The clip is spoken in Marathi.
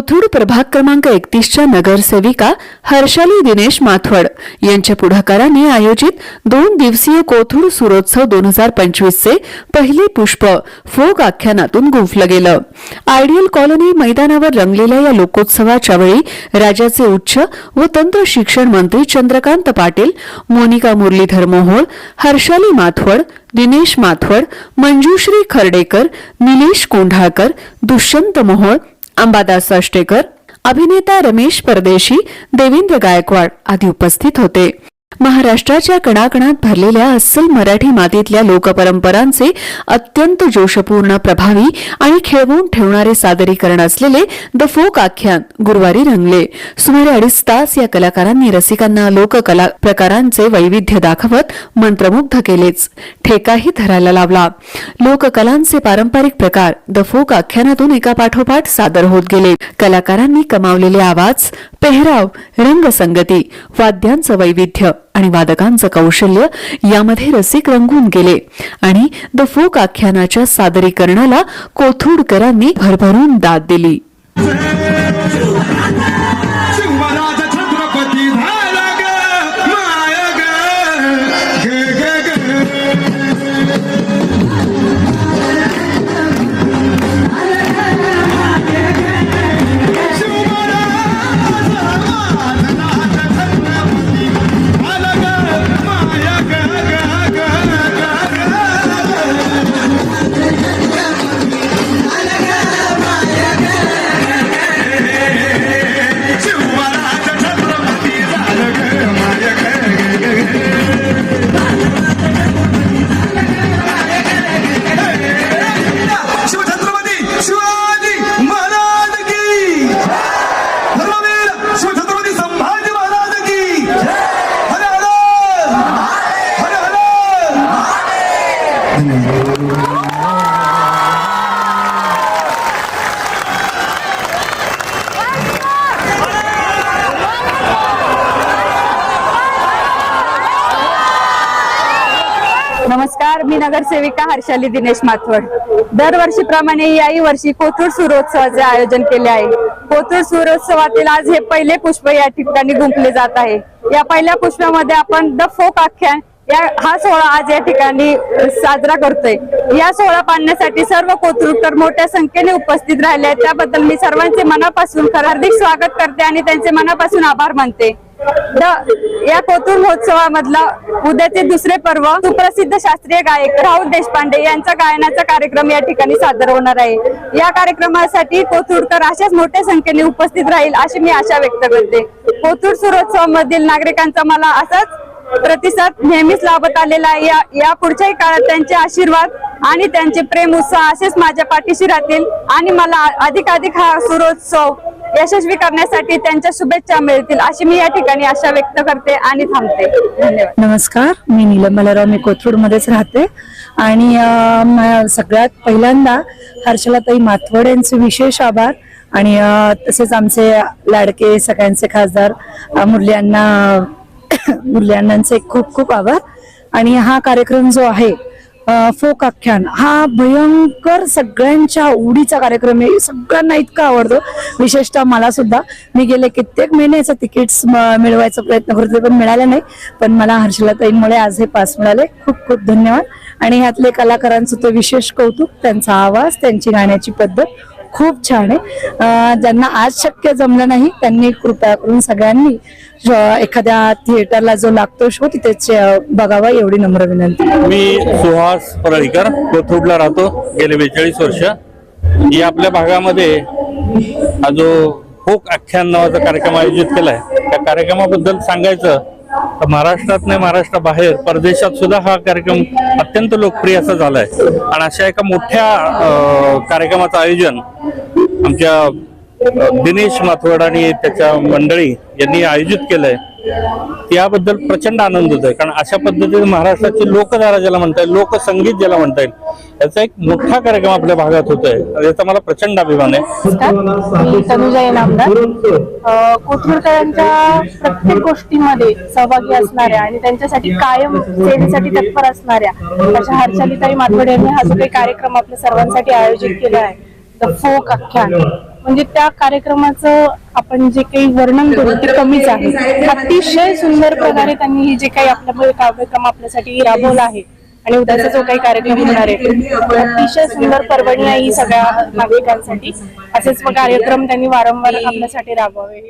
कोथरूड प्रभाग क्रमांक एकतीसच्या नगरसेविका हर्षाली दिनेश माथवड यांच्या पुढाकाराने आयोजित दोन दिवसीय कोथरूड सुरोत्सव दोन हजार पंचवीसचे पहिले पुष्प फोक आख्यानातून गुंफलं गेलं. आयडियल कॉलनी मैदानावर रंगलेल्या या लोकोत्सवाच्या वेळी राज्याचे उच्च व तंत्र शिक्षण मंत्री चंद्रकांत पाटील मोनिका मुरलीधर मोहोळ हर्षाली माथवड दिनेश माथवड मंजुश्री खर्डेकर निलेश कोंढाळकर दुष्यंत मोहोळ अंबादास अष्टेकर अभिनेता रमेश परदेशी देवेंद्र गायकवाड आदी उपस्थित होते. महाराष्ट्राच्या कणाकणात भरलेल्या अस्सल मराठी मातीतल्या लोकपरंपरांचे अत्यंत जोशपूर्ण प्रभावी आणि खेळवून ठेवणारे सादरीकरण असलेले द फोक आख्यान गुरुवारी रंगले. सुमारे अडीच तास या कलाकारांनी रसिकांना लोककला प्रकारांचे वैविध्य दाखवत मंत्रमुग्ध केलेच. ठेकाही धरायला लावला. लोककलांचे पारंपरिक प्रकार द फोक आख्यानातून एका पाठोपाठ सादर होत गेले. कलाकारांनी कमावलेले आवाज पेहराव रंगसंगती वाद्यांचं वैविध्य आणि वादकांचं कौशल्य यामध्ये रसिक रंगून गेले. आणि द फोक आख्यानाच्या सादरीकरणाला कोथुडकरांनी भरभरून दाद दिली. नमस्कार मी नगरसेविका हर्षाली दिनेश माथवड. दरवर्षीप्रमाणे याही वर्षी कोथरूड सूर्योत्सवाचे आयोजन केले आहे. कोथरूड सूर्योत्सवातील आज हे पहिले पुष्प या ठिकाणी गुंफले जात आहे. या पहिल्या पुष्पामध्ये आपण द फोक आख्यान या हा सोहळा आज या ठिकाणी साजरा करतोय. या सोहळा पाडण्यासाठी सर्व कोथरूडकर मोठ्या संख्येने उपस्थित राहिले आहेत. त्याबद्दल मी सर्वांचे मनापासून हार्दिक स्वागत करते आणि त्यांचे मनापासून आभार मानते. द- या कोथरूड महोत्सवामधला उद्याचे दुसरे पर्व सुप्रसिद्ध शास्त्रीय गायक राहुल देशपांडे यांचा गायनाचा कार्यक्रम या ठिकाणी सादर होणार आहे. या कार्यक्रमासाठी कोथरूडकर अशाच मोठ्या संख्येने उपस्थित राहील अशी मी आशा व्यक्त करते. कोथूर सुरोत्सवामधील नागरिकांचा मला असाच प्रतिसाद नेहमीच लाभत आलेला आहे. या या पुढच्याही काळात त्यांचे आशीर्वाद आणि त्यांचे प्रेम उत्साह असेच माझ्या पाठीशी राहतील आणि मला अधिकाधिक हा सुरोत्सव यशस्वी करण्यासाठी त्यांच्या शुभेच्छा मिळतील अशी मी या ठिकाणी आशा व्यक्त करते आणि थांबते. धन्यवाद. नमस्कार मी नीलम मलाराव मी कोथरूडमध्येच राहते. आणि सगळ्यात पहिल्यांदा हर्षलाताई माथवड यांचे विशेष आभार. आणि तसेच आमचे लाडके सगळ्यांचे खासदार मुरल्यांना मुरली खूप खूप आभार. आणि हा कार्यक्रम जो आहे फोक आख्यान. हा भयंकर सगळ्यांच्या आवडीचा कार्यक्रम आहे. सगळ्यांना इतका आवडतो. विशेषतः मला सुद्धा. मी गेले कित्येक महिन्याचं तिकीट्स मिळवायचा प्रयत्न करते पण मिळालं नाही. पण मला हर्षलाताईंमुळे आज हे पास मिळाले. खूप खूप धन्यवाद. आणि ह्यातले कलाकारांचं तो विशेष कौतुक त्यांचा आवाज त्यांची गाण्याची पद्धत खूप छान आहे. ज्यांना आज शक्य जमलं नाही त्यांनी कृपया करून सगळ्यांनी एखाद्या थिएटरला जो लागतो शो तिथे बघावा एवढी नम्र विनंती. मी सुहास परळीकर कोथरूडला राहतो गेले बेचाळीस वर्ष. या आपल्या भागामध्ये हा जो फोक आख्यान नावाचा कार्यक्रम आयोजित केलाय त्या कार्यक्रमाबद्दल सांगायचं महाराष्ट्रात नाही महाराष्ट्राबाहेर परदेशात सुद्धा हा कार्यक्रम अत्यंत लोकप्रिय असा झालाय. आणि अशा एका मोठ्या कार्यक्रमाचं आयोजन आमच्या दिनेश माथवड आणि त्याच्या मंडळी यांनी आयोजित केलंय. याबद्दल प्रचंड आनंद होतोय. कारण अशा पद्धतीने महाराष्ट्राची लोकधारा ज्याला म्हणता येईल लोकसंगीत ज्याला म्हणता येईल याचा एक मोठा कार्यक्रम आपल्या भागात होतोय. आहे याचा मला प्रचंड अभिमान आहे. मी तनुजा इनामदार. कोथरूडकरांच्या प्रत्येक गोष्टीमध्ये सहभागी असणाऱ्या आणि त्यांच्यासाठी कायम सेवेसाठी तत्पर असणाऱ्या अशा हर्षालीताई माथवड यांनी हा जो काही कार्यक्रम आपल्या सर्वांसाठी आयोजित केला आहे द फोक आख्यान म्हणजे त्या कार्यक्रमाचं आपण जे काही वर्णन करू ते कमीच आहे. अतिशय सुंदर प्रकारे त्यांनी हे जे काही आपल्या कार्यक्रम आपल्यासाठी राबवला आहे आणि उद्याचा जो काही कार्यक्रम होणार आहे अतिशय सुंदर पर्वणी आहे ही सगळ्या नागरिकांसाठी. असेच कार्यक्रम त्यांनी वारंवार आपल्यासाठी राबवावे.